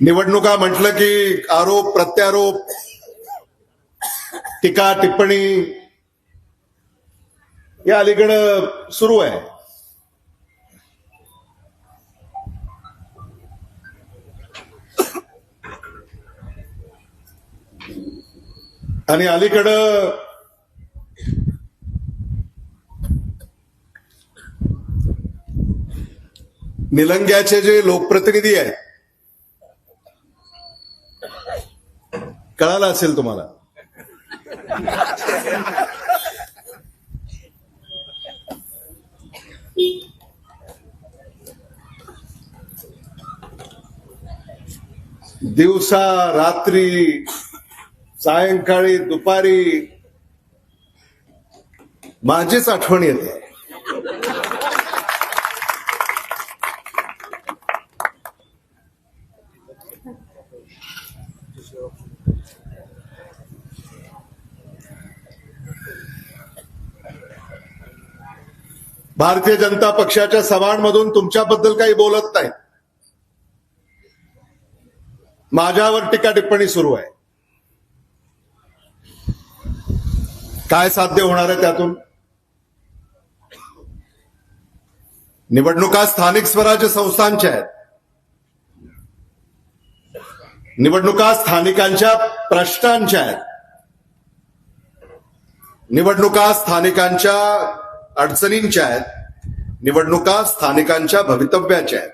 निवडणुका म्हटलं की आरोप प्रत्यारोप टीका टिप्पणी या अलीकडं सुरू आहे. आणि अलीकडं निलंग्याचे जे लोकप्रतिनिधी आहेत. कळालं असेल तुम्हाला? दिवसा रात्री सायंकाळी दुपारी माझीच आठवण येते. भारतीय जनता पक्षाच्या सभांमधून तुमच्याबद्दल काही बोलत नाही. माझ्यावर टीका टिप्पणी सुरू आहे. काय साध्य होणार आहे त्यातून? निवडणुका स्थानिक स्वराज्य संस्थांच्या आहेत. निवडणुका स्थानिकांच्या प्रश्नांच्या आहेत. निवडणुका स्थानिकांच्या अडचणींच्या आहेत निवडणुका स्थानिकांच्या भवितव्याच्या आहेत.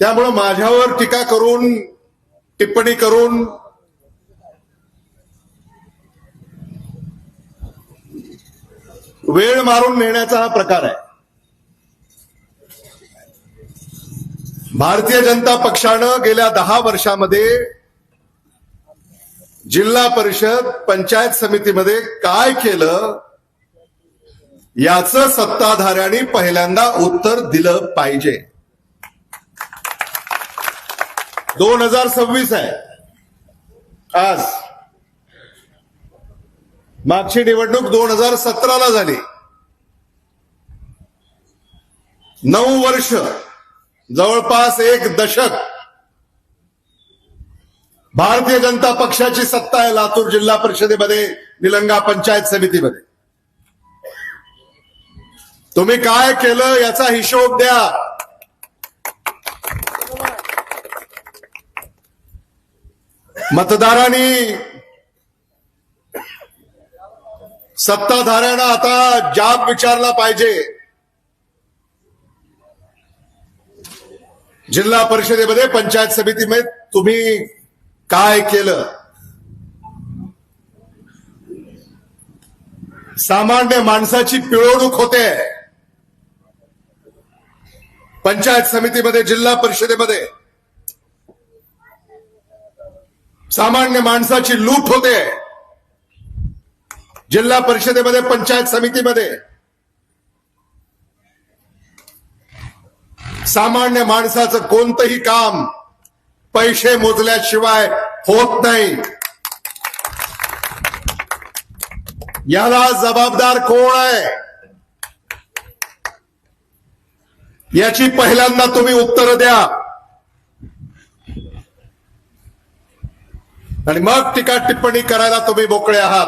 त्यामुळं माझ्यावर टीका करून टिप्पणी करून वेळ मारून नेण्याचा हा प्रकार आहे. भारतीय जनता पक्षानं गेल्या दहा वर्षामध्ये जिल्हा परिषद पंचायत समितीमध्ये काय केलं? याचं सत्ताधाऱ्यांनी पहिल्यांदा उत्तर दिलं पाहिजे. दोन हजार सव्वीस आहे. आज. मागची निवडणूक दोन हजार सतराला झाली. नऊ वर्ष जवळपास एक दशक भारतीय जनता पक्षाची सत्ता आहे लातूर जिल्हा परिषदेमध्ये निलंगा पंचायत समितीमध्ये. तुम्ही काय केलं याचा हिशोब द्या. मतदारांनी सत्ताधाऱ्यांना आता जाब विचारला पाहिजे. जिल्हा परिषदेमध्ये पंचायत समितीमध्ये तुम्ही काय केलं? सामान्य माणसाची पिळवणूक होते. पंचायत समितीमध्ये जिल्हा परिषदेमध्ये. सामान्य माणसाची लूट होते. जिल्हा परिषदेमध्ये पंचायत समितीमध्ये. सामान्य माणसाचं कोणतंही काम पैसे मोजल्याशिवाय होत नाही. याला जबाबदार कोण आहे? याची पहिल्यांदा तुम्ही उत्तर द्या. आणि मग टीका टिप्पणी करायला तुम्ही मोकळे आहात.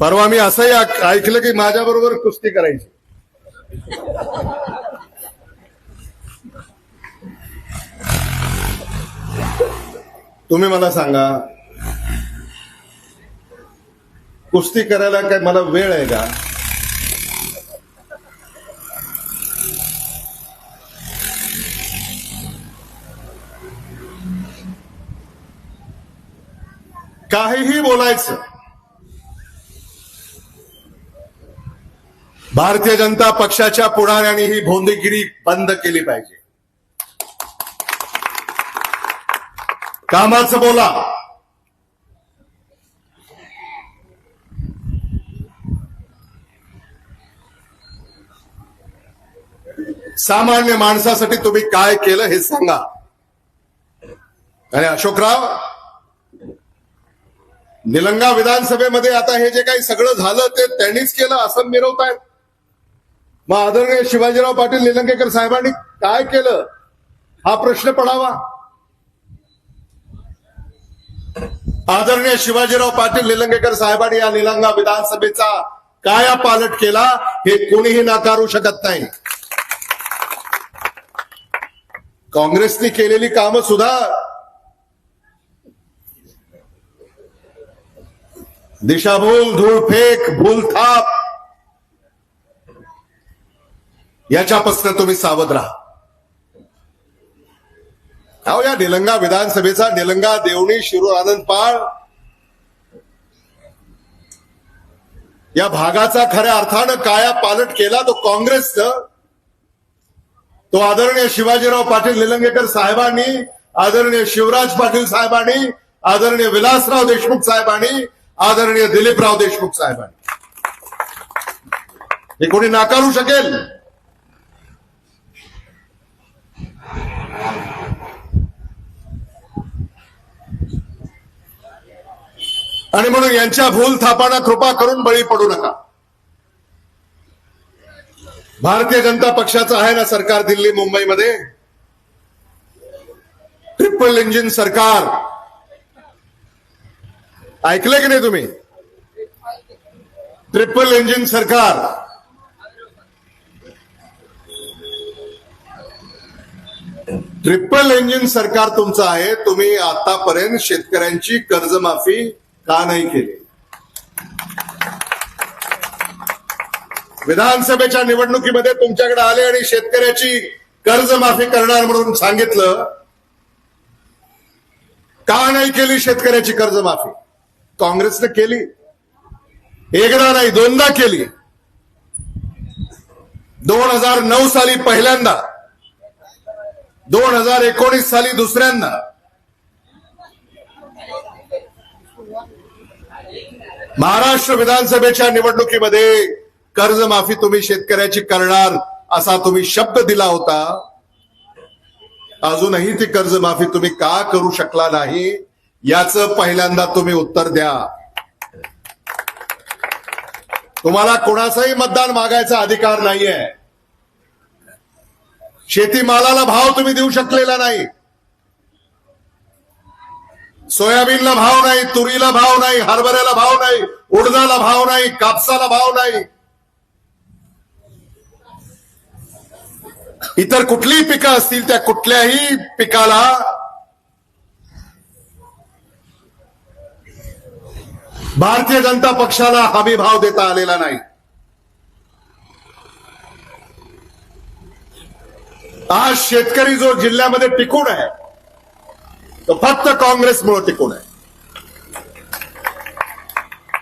परवा मी असंही ऐकलं की माझ्याबरोबर कुस्ती करायची. तुम्ही मला सांगा. कुस्ती करायला काय मला वेळ आहे का? काहीही बोलायचं. भारतीय जनता पक्षाच्या पुढाऱ्यांनी ही भोंदेगिरी बंद केली पाहिजे. कामाचं बोला. सामान्य माणसासाठी तुम्ही काय केलं हे सांगा. आणि अशोकराव निलंगा विधानसभेमध्ये आता हे जे काही सगळं झालं ते त्यांनीच केलं असं मिरवतायत. मग आदरणीय शिवाजीराव पाटील निलंगेकर साहेबांनी काय केलं? हा प्रश्न पडावा. आदरणीय शिवाजीराव पाटील निलंगेकर साहेबांनी या निलंगा विधानसभेचा काया पालट केला हे कोणीही नाकारू शकत नाही. काँग्रेसने केलेली कामं सुद्धा दिशाभूल धूळफेक भूलथाप याच्यापासून तुम्ही सावध राहा. अहो या निलंगा विधानसभेचा निलंगा देवणी शिरूर आनंद पाळ. या भागाचा खऱ्या अर्थानं काया पालट केला तो काँग्रेसनं तो आदरणीय शिवाजीराव पाटील निलंगेकर साहेबांनी आदरणीय शिवराज पाटील साहेबांनी आदरणीय विलासराव देशमुख साहेबांनी आदरणीय दिलीपराव देशमुख साहेबांनी. हे कोणी नाकारू शकेल? आणि म्हणून यांच्या भूल थापाना कृपा करून बळी पडू नका. भारतीय जनता पक्षाचं आहे ना सरकार दिल्ली मुंबईमध्ये? ट्रिपल इंजिन सरकार. ऐकले की नाही तुम्ही? ट्रिपल इंजिन सरकार. ट्रिपल इंजिन सरकार तुमचं आहे. तुम्ही आतापर्यंत शेतकऱ्यांची कर्जमाफी का नाही केली? विधानसभेच्या निवडणुकीमध्ये तुमच्याकडे आले आणि शेतकऱ्याची कर्जमाफी करणार म्हणून सांगितलं. का नाही केली शेतकऱ्याची कर्जमाफी? काँग्रेसनं केली. एकदा नाही दोनदा केली. दोन हजार नऊ साली पहिल्यांदा. दोन हजार एकोणीस साली दुसऱ्यांदा. महाराष्ट्र विधानसभेच्या निवडणुकीमध्ये कर्जमाफी तुम्ही शेतकऱ्याची करणार असा तुम्ही शब्द दिला होता. अजूनही ती कर्जमाफी तुम्ही का करू शकला नाही याचं पहिल्यांदा तुम्ही उत्तर द्या. तुम्हाला कोणाचाही मतदान मागायचा अधिकार नाहीये. शेतीमालाला भाव तुम्ही देऊ शकलेला नाही. सोयाबीनला भाव नाही तुरीला भाव नाही हरभऱ्याला भाव नाही उडदाला भाव नाही कापसाला भाव नाही. इतर कुठलीही पिकं असतील त्या कुठल्याही पिकाला भारतीय जनता पक्षाला हमी भाव देता आलेला नाही. आज शेतकरी जो जिल्ह्यामध्ये टिकून आहे तो फक्त काँग्रेसमुळे टिकून आहे.